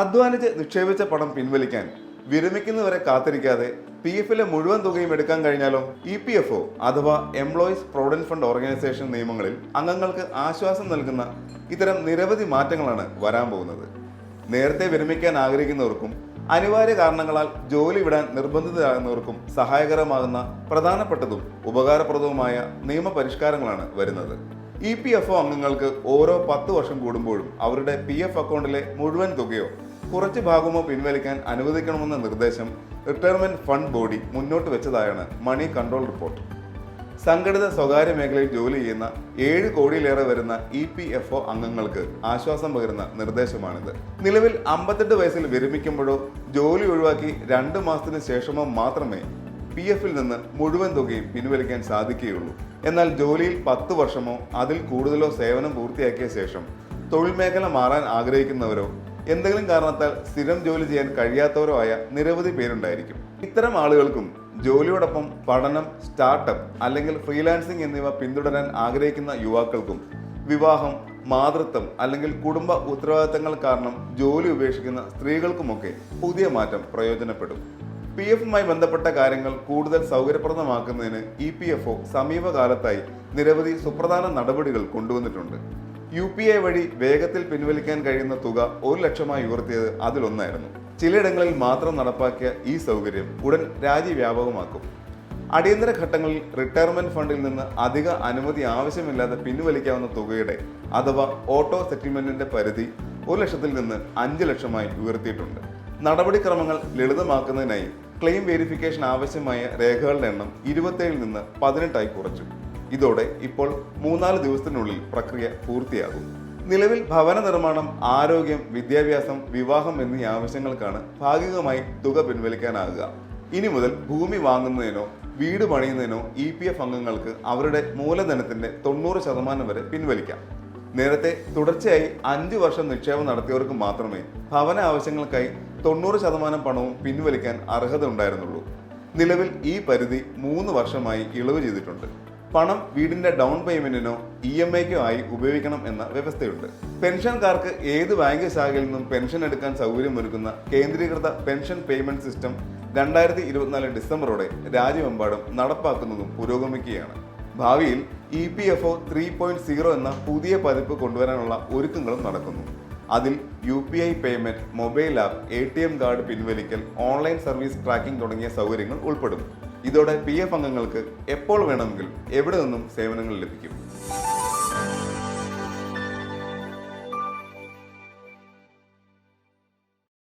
അധ്വാനിച്ച് നിക്ഷേപിച്ച പണം പിൻവലിക്കാൻ വിരമിക്കുന്നവരെ കാത്തിരിക്കാതെ പി എഫിലെ മുഴുവൻ തുകയും എടുക്കാൻ കഴിഞ്ഞാലോ ഇ പി എഫ് ഒ അഥവാ എംപ്ലോയീസ് പ്രൊവിഡന്റ് ഫണ്ട് ഓർഗനൈസേഷൻ നിയമങ്ങളിൽ അംഗങ്ങൾക്ക് ആശ്വാസം നൽകുന്ന ഇത്തരം നിരവധി മാറ്റങ്ങളാണ് വരാൻ പോകുന്നത്. നേരത്തെ വിരമിക്കാൻ ആഗ്രഹിക്കുന്നവർക്കും അനിവാര്യ കാരണങ്ങളാൽ ജോലി വിടാൻ നിർബന്ധിതരാകുന്നവർക്കും സഹായകരമാകുന്ന പ്രധാനപ്പെട്ടതും ഉപകാരപ്രദവുമായ നിയമപരിഷ്കാരങ്ങളാണ് വരുന്നത്. ഇ പി എഫ് ഒ അംഗങ്ങൾക്ക് ഓരോ പത്ത് വർഷം കൂടുമ്പോഴും അവരുടെ പി എഫ് അക്കൗണ്ടിലെ മുഴുവൻ തുകയോ കുറച്ച് ഭാഗമോ പിൻവലിക്കാൻ അനുവദിക്കണമെന്ന നിർദ്ദേശം റിട്ടയർമെന്റ് ഫണ്ട് ബോഡി മുന്നോട്ട് വെച്ചതായാണ് മണി കൺട്രോൾ റിപ്പോർട്ട്. സംഘടിത സ്വകാര്യ മേഖലയിൽ ജോലി ചെയ്യുന്ന ഏഴ് കോടിയിലേറെ വരുന്ന ഇ പി എഫ് ഒ അംഗങ്ങൾക്ക് ആശ്വാസം പകരുന്ന നിർദ്ദേശമാണിത്. നിലവിൽ അമ്പത്തെട്ട് വയസ്സിൽ വിരമിക്കുമ്പോഴോ ജോലി ഒഴിവാക്കി രണ്ട് മാസത്തിന് ശേഷമോ മാത്രമേ പി എഫിൽ നിന്ന് മുഴുവൻ തുകയും പിൻവലിക്കാൻ സാധിക്കുകയുള്ളൂ. എന്നാൽ ജോലിയിൽ പത്ത് വർഷമോ അതിൽ കൂടുതലോ സേവനം പൂർത്തിയാക്കിയ ശേഷം തൊഴിൽ മേഖല മാറാൻ ആഗ്രഹിക്കുന്നവരോ എന്തെങ്കിലും കാരണത്താൽ സ്ഥിരം ജോലി ചെയ്യാൻ കഴിയാത്തവരോ ആയ നിരവധി പേരുണ്ടായിരിക്കും. ഇത്തരം ആളുകൾക്കും ജോലിയോടൊപ്പം പഠനം സ്റ്റാർട്ടപ്പ് അല്ലെങ്കിൽ ഫ്രീലാൻസിംഗ് എന്നിവ പിന്തുടരാൻ ആഗ്രഹിക്കുന്ന യുവാക്കൾക്കും വിവാഹം മാതൃത്വം അല്ലെങ്കിൽ കുടുംബ ഉത്തരവാദിത്തങ്ങൾ കാരണം ജോലി ഉപേക്ഷിക്കുന്ന സ്ത്രീകൾക്കുമൊക്കെ പുതിയ മാറ്റം പ്രയോജനപ്പെടും. പി എഫുമായി ബന്ധപ്പെട്ട കാര്യങ്ങൾ കൂടുതൽ സൗകര്യപ്രദമാക്കുന്നതിന് ഇ പി എഫ് ഒ സമീപകാലത്തായി നിരവധി സുപ്രധാന നടപടികൾ കൊണ്ടുവന്നിട്ടുണ്ട്. യു പി ഐ വഴി വേഗത്തിൽ പിൻവലിക്കാൻ കഴിയുന്ന തുക ഒരു ലക്ഷമായി ഉയർത്തിയത് അതിലൊന്നായിരുന്നു. ചിലയിടങ്ങളിൽ മാത്രം നടപ്പാക്കിയ ഈ സൗകര്യം ഉടൻ രാജ്യവ്യാപകമാക്കും. അടിയന്തര ഘട്ടങ്ങളിൽ റിട്ടയർമെന്റ് ഫണ്ടിൽ നിന്ന് അധിക അനുമതി ആവശ്യമില്ലാതെ പിൻവലിക്കാവുന്ന തുകയുടെ അഥവാ ഓട്ടോ സെറ്റിൽമെന്റിന്റെ പരിധി ഒരു ലക്ഷത്തിൽ നിന്ന് അഞ്ച് ലക്ഷമായി ഉയർത്തിയിട്ടുണ്ട്. നടപടിക്രമങ്ങൾ ലളിതമാക്കുന്നതിനായി ക്ലെയിം വെരിഫിക്കേഷൻ ആവശ്യമായ രേഖകളുടെ എണ്ണം ഇരുപത്തേഴിൽ നിന്ന് പതിനെട്ടായി കുറച്ചു. ഇതോടെ ഇപ്പോൾ മൂന്നാൽ ദിവസത്തിനുള്ളിൽ പ്രക്രിയ പൂർത്തിയാകും. നിലവിൽ ഭവന നിർമ്മാണം ആരോഗ്യം വിദ്യാഭ്യാസം വിവാഹം എന്നീ ആവശ്യങ്ങൾക്കാണ് ഭാഗികമായി തുക പിൻവലിക്കാനാകുക. ഇനി മുതൽ ഭൂമി വാങ്ങുന്നതിനോ വീട് പണിയുന്നതിനോ ഇ പി എഫ് അംഗങ്ങൾക്ക് അവരുടെ മൂലധനത്തിന്റെ തൊണ്ണൂറ് ശതമാനം വരെ പിൻവലിക്കാം. നേരത്തെ തുടർച്ചയായി അഞ്ച് വർഷം നിക്ഷേപം നടത്തിയവർക്ക് മാത്രമേ ഭവന ആവശ്യങ്ങൾക്കായി തൊണ്ണൂറ് ശതമാനം പണവും പിൻവലിക്കാൻ അർഹത ഉണ്ടായിരുന്നുള്ളൂ നിലവിൽ ഈ പരിധി മൂന്ന് വർഷമായി ഇളവ് ചെയ്തിട്ടുണ്ട്. പണം വീടിന്റെ ഡൗൺ പേയ്മെന്റിനോ ഇ എം ഐക്കോ ആയി ഉപയോഗിക്കണം എന്ന വ്യവസ്ഥയുണ്ട്. പെൻഷൻകാർക്ക് ഏത് ബാങ്ക് ശാഖയിൽ നിന്നും പെൻഷൻ എടുക്കാൻ സൗകര്യമൊരുക്കുന്ന കേന്ദ്രീകൃത പെൻഷൻ പേയ്മെന്റ് സിസ്റ്റം രണ്ടായിരത്തി ഇരുപത്തിനാല് ഡിസംബറോടെ രാജ്യമെമ്പാടും നടപ്പാക്കുന്നതും പുരോഗമിക്കുകയാണ്. ഭാവിയിൽ E P F O three point zero എന്ന പുതിയ പതിപ്പ് കൊണ്ടുവരാനുള്ള ഒരുക്കങ്ങളും നടക്കുന്നു. അതിൽ U P I payment mobile app A T M card പിൻവലിക്കൽ ഓൺലൈൻ സർവീസ് ട്രാക്കിംഗ് തുടങ്ങിയ സൗകര്യങ്ങൾ ഉൾപ്പെടും. ഇതോടെ പി എഫ് അംഗങ്ങൾക്ക് എപ്പോൾ വേണമെങ്കിലും എവിടെ നിന്നും സേവനങ്ങൾ ലഭിക്കും?